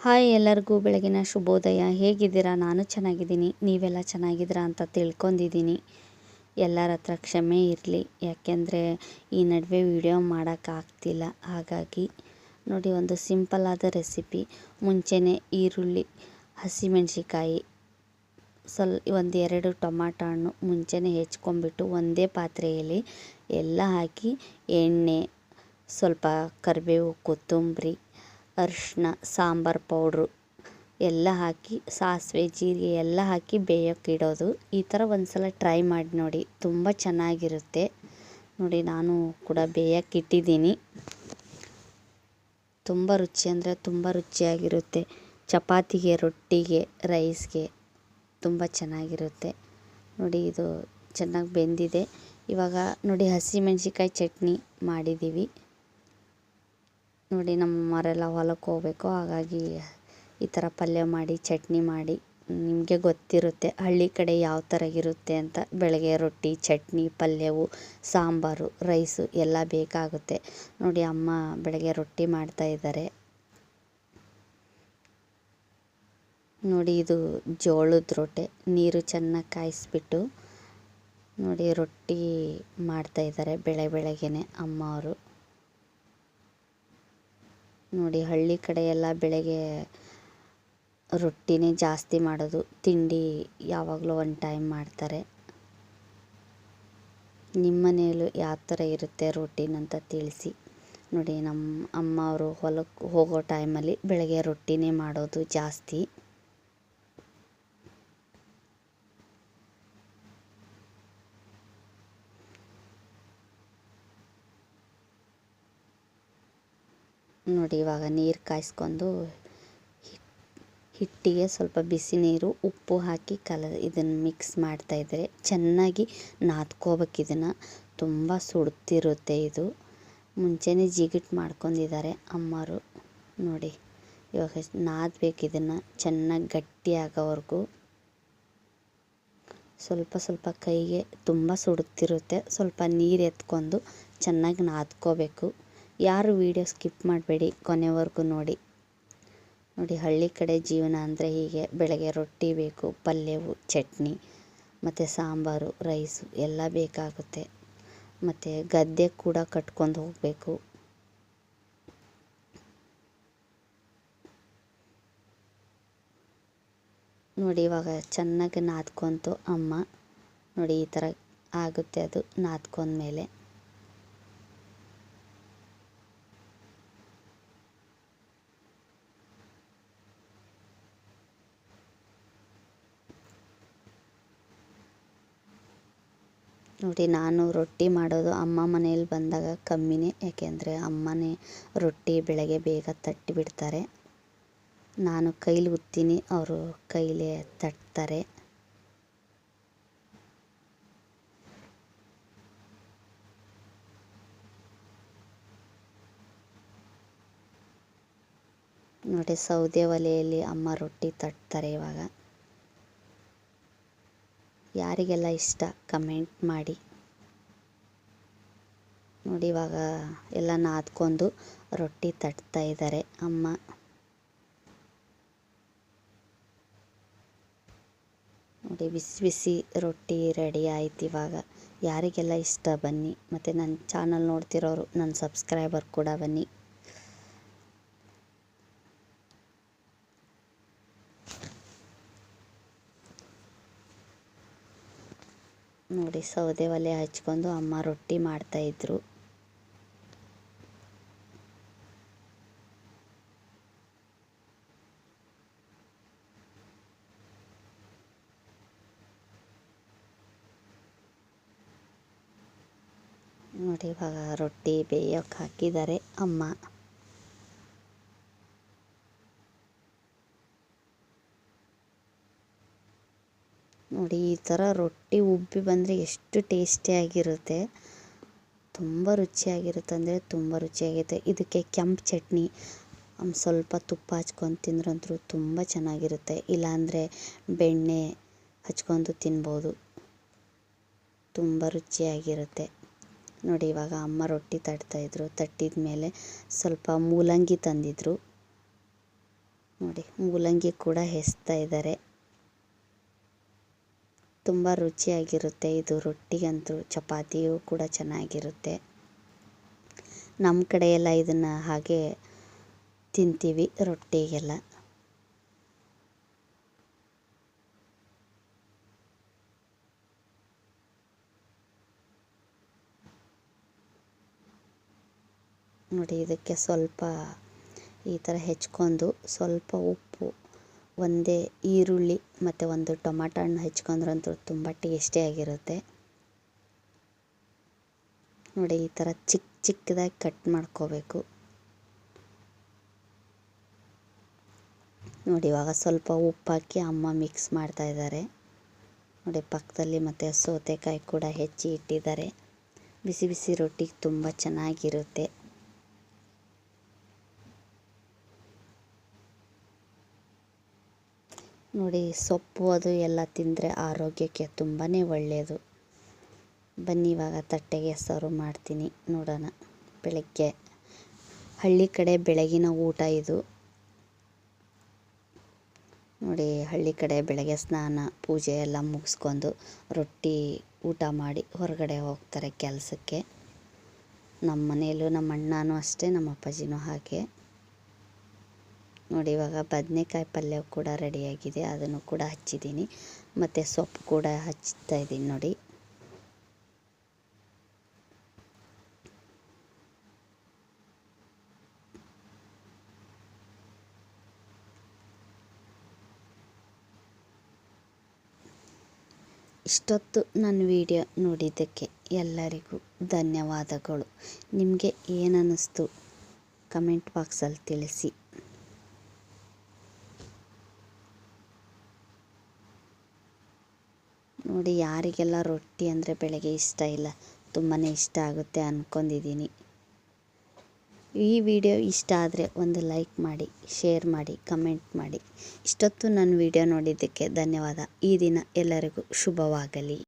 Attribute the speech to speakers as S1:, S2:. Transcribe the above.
S1: Hi ಎಲ್ಲರಿಗೂ ಬೆಳಗಿನ ಶುಭೋದಯ. ಹೇಗಿದ್ದೀರಾ? ನಾನು ಚೆನ್ನಾಗಿದ್ದೀನಿ. ನೀವೆಲ್ಲ ಚೆನ್ನಾಗಿದ್ದೀರಾ ಅಂತ ತಿಳ್ಕೊಂಡಿದ್ದೀನಿ. ಎಲ್ಲರ ಹತ್ರ ಕ್ಷಮೆ ಇರಲಿ. ಯಾಕೆಂದರೆ ಈ ನಡುವೆ ವಿಡಿಯೋ ಮಾಡೋಕ್ಕಾಗ್ತಿಲ್ಲ. ಹಾಗಾಗಿ ನೋಡಿ ಒಂದು ಸಿಂಪಲ್ ಆದ ರೆಸಿಪಿ. ಮುಂಚೆನೆ ಈರುಳ್ಳಿ ಹಸಿಮೆಣಸಿಕಾಯಿ ಸ್ವಲ್ ಒಂದು ಎರಡು ಟೊಮಾಟೊ ಹಣ್ಣು ಮುಂಚೆನೇ ಹೆಚ್ಕೊಂಡ್ಬಿಟ್ಟು ಒಂದೇ ಪಾತ್ರೆಯಲ್ಲಿ ಎಲ್ಲ ಹಾಕಿ ಎಣ್ಣೆ, ಸ್ವಲ್ಪ ಕರಿಬೇವು, ಕೊತ್ತಂಬರಿ ಅರಿಶಿನ ಸಾಂಬಾರು ಪೌಡ್ರು ಎಲ್ಲ ಹಾಕಿ, ಸಾಸಿವೆ, ಜೀರಿಗೆ ಎಲ್ಲ ಹಾಕಿ ಬೇಯೋಕ್ಕೆ ಇಡೋದು. ಈ ಥರ ಒಂದು ಸಲ ಟ್ರೈ ಮಾಡಿ ನೋಡಿ. ತುಂಬ ಚೆನ್ನಾಗಿರುತ್ತೆ. ನೋಡಿ, ನಾನು ಕೂಡ ಬೇಯೋಕ್ಕೆ ಇಟ್ಟಿದ್ದೀನಿ. ತುಂಬ ರುಚಿ ಅಂದರೆ ತುಂಬ ರುಚಿಯಾಗಿರುತ್ತೆ. ಚಪಾತಿಗೆ, ರೊಟ್ಟಿಗೆ, ರೈಸ್ಗೆ ತುಂಬ ಚೆನ್ನಾಗಿರುತ್ತೆ. ನೋಡಿ, ಇದು ಚೆನ್ನಾಗಿ ಬೆಂದಿದೆ. ಇವಾಗ ನೋಡಿ ಹಸಿಮೆಣ್ಸಿಕಾಯಿ ಚಟ್ನಿ ಮಾಡಿದ್ದೀವಿ. ನೋಡಿ ನಮ್ಮ ಮರೆಲ್ಲ ಹೊಲಕ್ಕೆ ಹೋಗ್ಬೇಕು. ಹಾಗಾಗಿ ಈ ಥರ ಪಲ್ಯ ಮಾಡಿ, ಚಟ್ನಿ ಮಾಡಿ, ನಿಮಗೆ ಗೊತ್ತಿರುತ್ತೆ ಹಳ್ಳಿ ಕಡೆ ಯಾವ ಥರ ಇರುತ್ತೆ ಅಂತ. ಬೆಳಗ್ಗೆ ರೊಟ್ಟಿ, ಚಟ್ನಿ, ಪಲ್ಯವು, ಸಾಂಬಾರು, ರೈಸು ಎಲ್ಲ ಬೇಕಾಗುತ್ತೆ. ನೋಡಿ ಅಮ್ಮ ಬೆಳಗ್ಗೆ ರೊಟ್ಟಿ ಮಾಡ್ತಾ ಇದ್ದಾರೆ. ನೋಡಿ ಇದು ಜೋಳದ ರೊಟ್ಟೆ. ನೀರು ಚೆನ್ನಾಗಿ ಕಾಯಿಸ್ಬಿಟ್ಟು ನೋಡಿ ರೊಟ್ಟಿ ಮಾಡ್ತಾ ಇದ್ದಾರೆ ಬೆಳೆ ಬೆಳಗ್ಗೆನೆ ಅಮ್ಮ ಅವರು. ನೋಡಿ ಹಳ್ಳಿ ಕಡೆ ಎಲ್ಲ ಬೆಳಗ್ಗೆ ರೊಟ್ಟಿನೇ ಜಾಸ್ತಿ ಮಾಡೋದು. ತಿಂಡಿ ಯಾವಾಗಲೂ ಒಂದು ಟೈಮ್ ಮಾಡ್ತಾರೆ. ನಿಮ್ಮ ಮನೆಯಲ್ಲೂ ಯಾವ ಥರ ಇರುತ್ತೆ ರೊಟ್ಟಿನಂತ ತಿಳಿಸಿ. ನೋಡಿ ನಮ್ಮ ಅಮ್ಮ ಅವರು ಹೊಲಕ್ಕೆ ಹೋಗೋ ಟೈಮಲ್ಲಿ ಬೆಳಗ್ಗೆ ರೊಟ್ಟಿನೇ ಮಾಡೋದು ಜಾಸ್ತಿ. ನೋಡಿ, ಇವಾಗ ನೀರು ಕಾಯಿಸ್ಕೊಂಡು ಹಿಟ್ಟಿಗೆ ಸ್ವಲ್ಪ ಬಿಸಿ ನೀರು, ಉಪ್ಪು ಹಾಕಿ ಕಲ ಇದನ್ನು ಮಿಕ್ಸ್ ಮಾಡ್ತಾಯಿದ್ರೆ ಚೆನ್ನಾಗಿ ನಾದ್ಕೋಬೇಕು ಇದನ್ನು. ತುಂಬ ಸುಡ್ತಿರುತ್ತೆ ಇದು. ಮುಂಚೆನೇ ಜಿಗಿಟ್ ಮಾಡ್ಕೊಂಡಿದ್ದಾರೆ ಅಮ್ಮರು. ನೋಡಿ, ಇವಾಗ ನಾದಬೇಕು ಇದನ್ನು ಚೆನ್ನಾಗಿ ಗಟ್ಟಿ ಆಗೋವರೆಗೂ. ಸ್ವಲ್ಪ ಸ್ವಲ್ಪ ಕೈಗೆ ತುಂಬ ಸುಡುತ್ತಿರುತ್ತೆ ಸ್ವಲ್ಪ ನೀರು ಎತ್ಕೊಂಡು ಚೆನ್ನಾಗಿ ನಾದ್ಕೋಬೇಕು. ಯಾರು ವೀಡಿಯೋ ಸ್ಕಿಪ್ ಮಾಡಬೇಡಿ, ಕೊನೆವರೆಗೂ ನೋಡಿ. ನೋಡಿ, ಹಳ್ಳಿ ಕಡೆ ಜೀವನ ಅಂದರೆ ಹೀಗೆ. ಬೆಳಗ್ಗೆ ರೊಟ್ಟಿ ಬೇಕು, ಪಲ್ಯವು, ಚಟ್ನಿ, ಮತ್ತು ಸಾಂಬಾರು, ರೈಸು, ಎಲ್ಲ ಬೇಕಾಗುತ್ತೆ. ಮತ್ತು ಗದ್ದೆ ಕೂಡ ಕಟ್ಕೊಂಡು ಹೋಗಬೇಕು. ನೋಡಿ, ಇವಾಗ ಚೆನ್ನಾಗಿ ನಾದ್ಕೊಂತು ಅಮ್ಮ. ನೋಡಿ, ಈ ಥರ ಆಗುತ್ತೆ ಅದು ನಾದ್ಕೊಂಡ್ಮೇಲೆ ನೋಡಿ, ನಾನು ರೊಟ್ಟಿ ಮಾಡೋದು ಅಮ್ಮ ಮನೇಲಿ ಬಂದಾಗ ಕಮ್ಮಿನೇ. ಯಾಕೆಂದರೆ ಅಮ್ಮನೇ ರೊಟ್ಟಿ ಬೆಳಗ್ಗೆ ಬೇಗ ತಟ್ಟಿ ಬಿಡ್ತಾರೆ. ನಾನು ಕೈಲಿ ಉತ್ತೀನಿ, ಅವರು ಕೈಲೇ ತಟ್ತಾರೆ. ನೋಡಿ, ಸೌದೆ ಒಲೆಯಲ್ಲಿ ಅಮ್ಮ ರೊಟ್ಟಿ ತಟ್ತಾರೆ ಇವಾಗ. ಯಾರಿಗೆಲ್ಲ ಇಷ್ಟ ಕಮೆಂಟ್ ಮಾಡಿ. ನೋಡಿ, ಇವಾಗ ಎಲ್ಲ ನಾದ್ಕೊಂಡು ರೊಟ್ಟಿ ತಟ್ತಾ ಇದ್ದಾರೆ ಅಮ್ಮ. ನೋಡಿ, ಬಿಸಿ ಬಿಸಿ ರೊಟ್ಟಿ ರೆಡಿ ಆಯ್ತು ಇವಾಗ. ಯಾರಿಗೆಲ್ಲ ಇಷ್ಟ ಬನ್ನಿ. ಮತ್ತು ನನ್ನ ಚಾನಲ್ ನೋಡ್ತಿರೋರು ನನ್ನ ಸಬ್ಸ್ಕ್ರೈಬರ್ ಕೂಡ ಬನ್ನಿ. ನೋಡಿ ಸೌದೆ ಒಲೆ ಹಚ್ಕೊಂಡು ಅಮ್ಮ ರೊಟ್ಟಿ ಮಾಡ್ತಾಯಿದ್ರು ನೋಡಿ ಇವಾಗ ರೊಟ್ಟಿ ಬೇಯೋಕೆ ಹಾಕಿದ್ದಾರೆ ಅಮ್ಮ. ನೋಡಿ ಈ ಥರ ರೊಟ್ಟಿ ಉಬ್ಬಿ ಬಂದರೆ ಎಷ್ಟು ಟೇಸ್ಟಿಯಾಗಿರುತ್ತೆ ತುಂಬ ರುಚಿಯಾಗಿರುತ್ತೆ ಅಂದರೆ ತುಂಬ ರುಚಿಯಾಗಿರುತ್ತೆ. ಇದಕ್ಕೆ ಕೆಂಪು ಚಟ್ನಿ ಸ್ವಲ್ಪ ತುಪ್ಪ ಹಚ್ಕೊಂಡು ತಿಂದ್ರಂತೂ ತುಂಬ ಚೆನ್ನಾಗಿರುತ್ತೆ. ಇಲ್ಲಾಂದರೆ ಬೆಣ್ಣೆ ಹಚ್ಕೊಂಡು ತಿನ್ಬೋದು. ತುಂಬ ರುಚಿಯಾಗಿರುತ್ತೆ. ನೋಡಿ, ಇವಾಗ ಅಮ್ಮ ರೊಟ್ಟಿ ತಟ್ತಾಯಿದ್ರು ತಟ್ಟಿದ ಮೇಲೆ ಸ್ವಲ್ಪ ಮೂಲಂಗಿ ತಂದಿದ್ರು. ನೋಡಿ, ಮೂಲಂಗಿ ಕೂಡ ಹೆಸ್ತಾ ಇದ್ದಾರೆ. ತುಂಬ ರುಚಿಯಾಗಿರುತ್ತೆ. ಇದು ರೊಟ್ಟಿಗಂತೂ ಚಪಾತಿಯೂ ಕೂಡ ಚೆನ್ನಾಗಿರುತ್ತೆ. ನಮ್ಮ ಕಡೆ ಎಲ್ಲ ಇದನ್ನು ಹಾಗೆ ತಿಂತೀವಿ ರೊಟ್ಟಿಗೆಲ್ಲ. ನೋಡಿ, ಇದಕ್ಕೆ ಸ್ವಲ್ಪ ಈ ಥರ ಹೆಚ್ಕೊಂಡು ಸ್ವಲ್ಪ ಉಪ್ಪು ಒಂದೇ ಈರುಳ್ಳಿ ಮತ್ತು ಒಂದು ಟೊಮಾಟೊ ಹಣ್ಣು ಹೆಚ್ಕೊಂಡ್ರಂತೂ ತುಂಬ ಟೇಸ್ಟಿಯಾಗಿರುತ್ತೆ ನೋಡಿ, ಈ ಥರ ಚಿಕ್ಕ ಚಿಕ್ಕದಾಗಿ ಕಟ್ ಮಾಡ್ಕೋಬೇಕು. ನೋಡಿ, ಇವಾಗ ಸ್ವಲ್ಪ ಉಪ್ಪು ಹಾಕಿ ಅಮ್ಮ ಮಿಕ್ಸ್ ಮಾಡ್ತಾ ಇದ್ದಾರೆ. ನೋಡಿ, ಪಕ್ಕದಲ್ಲಿ ಮತ್ತು ಸೌತೆಕಾಯಿ ಕೂಡ ಹೆಚ್ಚಿ ಇಟ್ಟಿದ್ದಾರೆ. ಬಿಸಿ ಬಿಸಿ ರೊಟ್ಟಿಗೆ ತುಂಬ ಚೆನ್ನಾಗಿರುತ್ತೆ. ನೋಡಿ, ಸೊಪ್ಪು ಅದು ಎಲ್ಲ ತಿಂದರೆ ಆರೋಗ್ಯಕ್ಕೆ ತುಂಬಾ ಒಳ್ಳೆಯದು ಬನ್ನಿ, ಇವಾಗ ತಟ್ಟೆಗೆ ಸರ್ವ್ ಮಾಡ್ತೀನಿ. ನೋಡೋಣ. ಬೆಳಗ್ಗೆ ಹಳ್ಳಿ ಕಡೆ ಬೆಳಗಿನ ಊಟ ಇದು. ನೋಡಿ, ಹಳ್ಳಿ ಕಡೆ ಬೆಳಗ್ಗೆ ಸ್ನಾನ, ಪೂಜೆ ಎಲ್ಲ ಮುಗಿಸ್ಕೊಂಡು ರೊಟ್ಟಿ ಊಟ ಮಾಡಿ ಹೊರಗಡೆ ಹೋಗ್ತಾರೆ ಕೆಲಸಕ್ಕೆ. ನಮ್ಮ ಮನೆಯಲ್ಲೂ ನಮ್ಮ ಅಣ್ಣನೂ ಅಷ್ಟೇ ನಮ್ಮ ಅಪ್ಪಾಜಿನೂ ಹಾಗೆ. ನೋಡಿ, ಇವಾಗ ಬದನೆಕಾಯಿ ಪಲ್ಯ ಕೂಡ ರೆಡಿಯಾಗಿದೆ. ಅದನ್ನು ಕೂಡ ಹಚ್ಚಿದ್ದೀನಿ. ಮತ್ತು ಸೊಪ್ಪು ಕೂಡ ಹಚ್ತಾ ಇದ್ದೀನಿ ನೋಡಿ. ಇಷ್ಟೊತ್ತು ನನ್ನ ವಿಡಿಯೋ ನೋಡಿದ್ದಕ್ಕೆ ಎಲ್ಲರಿಗೂ ಧನ್ಯವಾದಗಳು. ನಿಮಗೆ ಏನನ್ನಿಸ್ತು ಕಮೆಂಟ್ ಬಾಕ್ಸಲ್ಲಿ ತಿಳಿಸಿ. ನೋಡಿ ಯಾರಿಗೆಲ್ಲ ರೊಟ್ಟಿ ಅಂದರೆ ಬೆಳಗ್ಗೆ ಇಷ್ಟ ಇಲ್ಲ ತುಂಬಾ ಇಷ್ಟ ಆಗುತ್ತೆ ಅಂದ್ಕೊಂಡಿದ್ದೀನಿ ಈ ವಿಡಿಯೋ ಇಷ್ಟ ಆದರೆ ಒಂದು ಲೈಕ್ ಮಾಡಿ, ಶೇರ್ ಮಾಡಿ, ಕಮೆಂಟ್ ಮಾಡಿ. ಇಷ್ಟೊತ್ತು ನನ್ನ ವಿಡಿಯೋ ನೋಡಿದ್ದಕ್ಕೆ ಧನ್ಯವಾದ. ಈ ದಿನ ಎಲ್ಲರಿಗೂ ಶುಭವಾಗಲಿ.